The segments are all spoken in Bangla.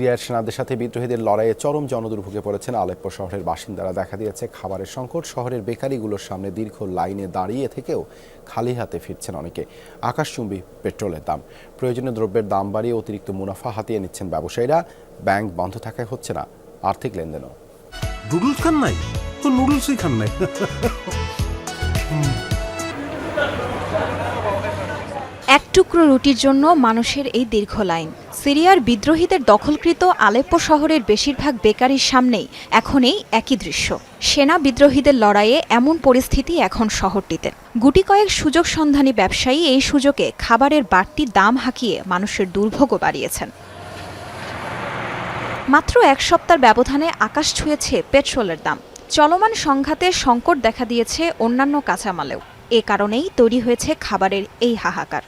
সিরিয়ার সেনাদের সাথে বিদ্রোহীদের লড়াইয়ে চরম জনদুর্ভোগে পড়েছেন আলেপ্পো শহরের বাসিন্দারা। দেখা দিয়েছে, খাবারের সংকট, শহরের বেকারিগুলোর সামনে দীর্ঘ লাইনে দাঁড়িয়ে থেকেও খালি হাতে ফিরছেন অনেকে। আকাশচুম্বী পেট্রোলের দাম। প্রয়োজনীয় দ্রব্যের দাম বাড়িয়ে অতিরিক্ত মুনাফা হাতিয়ে নিচ্ছেন ব্যবসায়ীরা। ব্যাংক বন্ধ থাকায় হচ্ছে না আর্থিক লেনদেনও। নুডলস খান নাই? তো নুডলসই খান নাই। টুকরো রুটির জন্য মানুষের এই দীর্ঘ লাইন। সিরিয়ার বিদ্রোহীদের দখলকৃত আলেপ্পো শহরের বেশিরভাগ বেকারির সামনেই এখন এই একই দৃশ্য। সেনা বিদ্রোহীদের লড়াইয়ে এমন পরিস্থিতি এখন শহরটিতে। গুটি কয়েক সুযোগ সন্ধানী ব্যবসায়ী এই সুযোগে খাবারের বাড়তি দাম হাঁকিয়ে মানুষের দুর্ভোগও বাড়িয়েছেন। মাত্র এক সপ্তাহের ব্যবধানে আকাশ ছুঁয়েছে পেট্রোলের দাম। চলমান সংঘাতে সংকট দেখা দিয়েছে অন্যান্য কাঁচামালেও। এ কারণেই তৈরি হয়েছে খাবারের এই হাহাকার।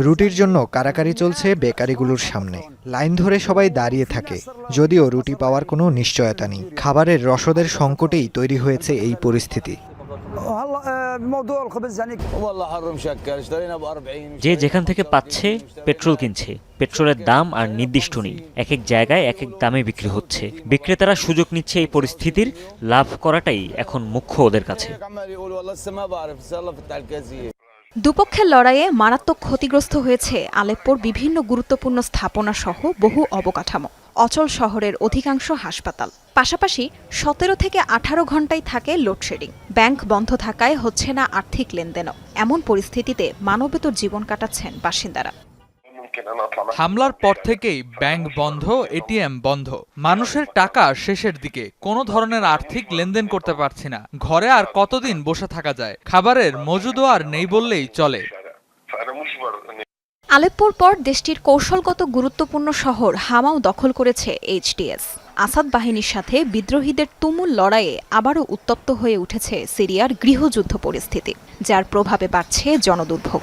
রুটির জন্য কারাকারি চলছে বেকারিগুলোর সামনে। লাইন ধরে সবাই দাঁড়িয়ে থাকে। যদিও রুটি পাওয়ার কোনো নিশ্চয়তা নেই। খাবারের রসদের সংকটেই তৈরি হয়েছে এই পরিস্থিতি। যে যেখান থেকে পাচ্ছে, পেট্রোল কিনছে। পেট্রোলের দাম আর নির্দিষ্ট নেই। এক এক জায়গায় এক এক দামে বিক্রি হচ্ছে। বিক্রেতারা সুযোগ নিচ্ছে এই পরিস্থিতির। লাভ করাটাই এখন মুখ্য ওদের কাছে। দুপক্ষের লড়াইয়ে মারাত্মক ক্ষতিগ্রস্ত হয়েছে আলেপ্পোর বিভিন্ন গুরুত্বপূর্ণ স্থাপনা সহ বহু অবকাঠামো, অচল শহরের অধিকাংশ হাসপাতাল। পাশাপাশি সতেরো থেকে আঠারো ঘন্টায় থাকে লোডশেডিং। ব্যাংক বন্ধ থাকায় হচ্ছে না আর্থিক লেনদেনও। এমন পরিস্থিতিতে মানবেতর জীবন কাটাচ্ছেন বাসিন্দারা। হামলার পর থেকেই ব্যাংক বন্ধ এটিএম বন্ধ। মানুষের টাকা শেষের দিকে। কোনো ধরনের আর্থিক লেনদেন করতে পারছি না। ঘরে আর কতদিন বসে থাকা যায়? খাবারের মজুদও আর নেই বললেই চলে। আলেপ্পোর পর দেশটির কৌশলগত গুরুত্বপূর্ণ শহর হামাও দখল করেছে এইচডিএস। আসাদ বাহিনীর সাথে বিদ্রোহীদের তুমুল লড়াইয়ে আবারও উত্তপ্ত হয়ে উঠেছে সিরিয়ার গৃহযুদ্ধ পরিস্থিতি যার প্রভাবে বাড়ছে জনদুর্ভোগ।